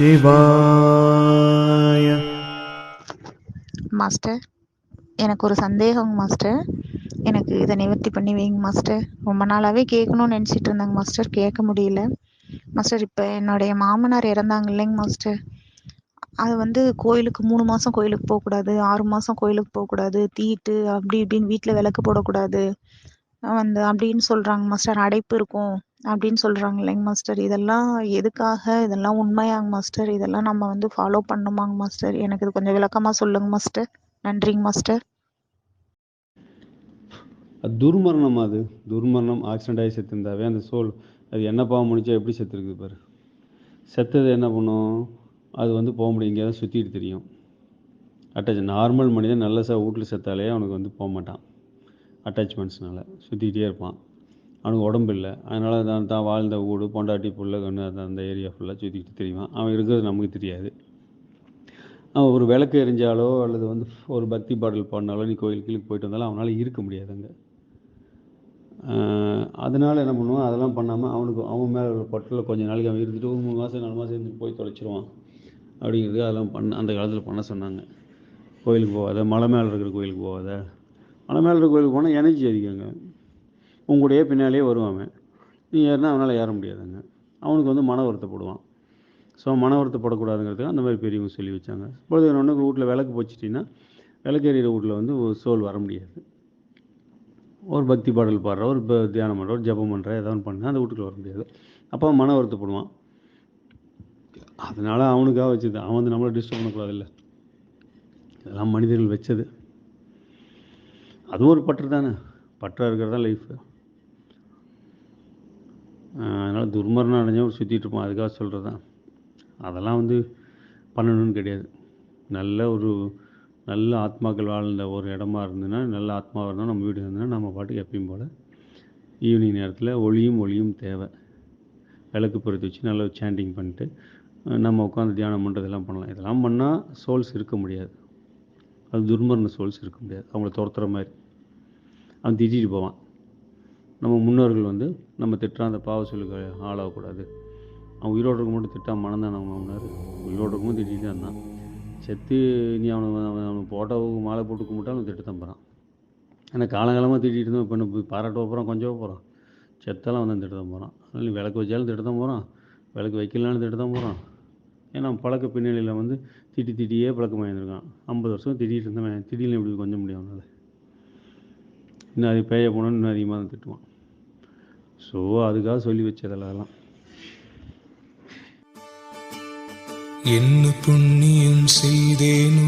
சிவாய. மாஸ்டர் எனக்கு ஒரு சந்தேகம் மாஸ்டர் எனக்கு இதை நிவர்த்தி பண்ணி வைங்க மாஸ்டர் ரொம்ப நாளாகவே கேட்கணும்னு நினச்சிட்டு இருந்தாங்க மாஸ்டர் கேட்க முடியல. மாஸ்டர் இப்போ என்னுடைய மாமனார் இறந்தாங்க இல்லைங்க மாஸ்டர் அது வந்து கோயிலுக்கு மூணு மாதம் கோயிலுக்கு போகக்கூடாது ஆறு மாதம் கோயிலுக்கு போகக்கூடாது தீட்டு அப்படி இப்படின்னு வீட்டில் விளக்கு போடக்கூடாது. வந்து அப்படின்னு சொல்கிறாங்க மாஸ்டர் அடைப்பு இருக்கும். அப்படின்னு சொல்கிறாங்க இல்லைங்க மாஸ்டர் இதெல்லாம் எதுக்காக? இதெல்லாம் உண்மையாங்க மாஸ்டர் இதெல்லாம் நம்ம வந்து ஃபாலோ பண்ணுமாங்க மாஸ்டர் எனக்கு இது கொஞ்சம் விளக்கமாக சொல்லுங்க மாஸ்டர் நன்றிங்க மாஸ்டர் அது துர்மரணம் அது. துர்மரணம் ஆக்சிடென்ட் ஆகி செத்துருந்தாவே அந்த சோல் அது என்ன பாவம் முடிச்சா எப்படி செத்துருக்குது பாரு. செத்தது என்ன பண்ணும்? அது வந்து போக முடியும். இங்கே தான் சுற்றிட்டு தெரியும். அட்டாச் நார்மல் மனிதன் நல்ல சார் வீட்டில் செத்தாலே அவனுக்கு வந்து போக மாட்டான். அட்டாச்மெண்ட்ஸ்னால் சுற்றிக்கிட்டே இருப்பான். அவனுக்கு உடம்பு இல்லை. அதனால் தான் தான் வாழ்ந்த வீடு பொண்டாட்டி புள்ள கண்ணு அந்த அந்த ஏரியா ஃபுல்லாக சுற்றிக்கிட்டு தெரியுவான். அவன் இருக்கிறது நமக்கு தெரியாது. அவன் ஒரு விளக்கு எரிஞ்சாலோ அல்லது வந்து ஒரு பக்தி பாடல் பாடினாலோ நீ கோயில் கீழுக்கு போயிட்டு வந்தாலும் அவனால் இருக்க முடியாது அங்கே. அதனால் என்ன பண்ணுவான்? அதெல்லாம் பண்ணாமல் அவனுக்கு அவன் மேலே ஒரு பட்டில் கொஞ்சம் நாளைக்கு அவன் இருந்துட்டு ஒரு மூணு மாதம் நாலு மாதம் இருந்து போய் தொலைச்சிருவான். அப்படிங்கிறது அதெல்லாம் பண்ண அந்த காலத்தில் பண்ண சொன்னாங்க. கோயிலுக்கு போகாத மலை மேலே இருக்கிற கோயிலுக்கு போகாத மலை மேலே கோயிலுக்கு போனால் எனர்ஜி அதிகங்க. உங்களுடைய பின்னாலேயே வருவான் அவன். நீ ஏறினா அவனால் ஏற முடியாதுங்க. அவனுக்கு வந்து மன வருத்தப்படுவான். ஸோ மன வருத்தப்படக்கூடாதுங்கிறதுக்கு அந்த மாதிரி பெரியவங்க சொல்லி வச்சாங்க. இப்பொழுது ஒன்றுக்கு வீட்டில் விளக்கு போச்சுட்டிங்கன்னா விளக்கு எறிகிற வீட்டில் வந்து ஒரு சோல் வர முடியாது. ஒரு பக்தி பாடல் பாடுற ஒரு தியானம் பண்ணுற ஒரு ஜபம் பண்ணுற ஏதாவது ஒன்று பண்ணுங்க அந்த வீட்டுக்குள்ள வர முடியாது. அப்போ மன வருத்தப்படுவான். அதனால் அவனுக்காக வச்சுது அவன் வந்து நம்மளை டிஸ்டர்ப் பண்ணக்கூடாதுல்ல இதெல்லாம் மனிதர்கள் வச்சது. அது ஒரு பற்று தானே. பற்றா இருக்கிறது தான் லைஃபு அதனால் துர்மரணம் அடைஞ்சவன் சுற்றிட்டு இருப்பான். அதுக்காக சொல்கிறது தான். அதெல்லாம் வந்து பண்ணணும்னு கிடையாது. நல்ல ஒரு நல்ல ஆத்மாக்கள் வாழ்ந்த ஒரு இடமா இருந்ததுன்னா நல்ல ஆத்மாவாக இருந்தால் நம்ம வீடு இருந்ததுன்னா நம்ம பாட்டுக்கு எப்பயும் போல் ஈவினிங் நேரத்தில் ஒளியும் ஒளியும் தேவை. விளக்கு பொருத்தி வச்சு நல்லா சாண்டிங் பண்ணிட்டு நம்ம உட்காந்து தியானம் பண்ணுறதெல்லாம் பண்ணலாம். இதெல்லாம் பண்ணால் சோல்ஸ் இருக்க முடியாது. அது துர்மரண சோல்ஸ் இருக்க முடியாது. அவங்கள துரத்துற மாதிரி. அவன் திட்டிட்டு போவான். நம்ம முன்னோர்கள் வந்து நம்ம திட்டுறான் அந்த பாவ சொல்லுக்கு ஆளாகக்கூடாது. அவன் உயிரோடு இருக்கும் மட்டும் திட்டா மனந்தான் அவங்க முன்னார் உயிரோடு இருக்கும் திட்டிகிட்டு இருந்தான். செத்து நீ அவனை அவன் அவனை போட்டோவுக்கு மாலை போட்டு கும்பிட்டா அவன் திட்டு தான் போகிறான் ஏன்னா காலங்காலமாக திட்டிகிட்டு இருந்தோம் இப்போ என்ன போய் பாராட்ட போகிறான் கொஞ்சம் போகிறான் செத்தாலும் அவன் தான் திட்டு தான் போகிறான் அதனால் விளக்கு வச்சாலும் திட்டு தான் போகிறான் விளக்கு வைக்கலான்னு திட்டு தான் போகிறான் ஏன்னா அவன் பழக்க பின்னணியில் வந்து திட்டி திட்டியே பழக்கம் ஐம்பது வருஷம் திட்டிகிட்டு இருந்தவன். திடீர்னு எப்படி கொஞ்சம் முடியும் அவனால்? இன்னும் அது பேய போனோன்னு இன்னும் அதிகமாக தான் திட்டுவான். ஸோ அதுக்காக சொல்லி வச்சதெல்லாம் என்ன புண்ணியம் செய்தேனோ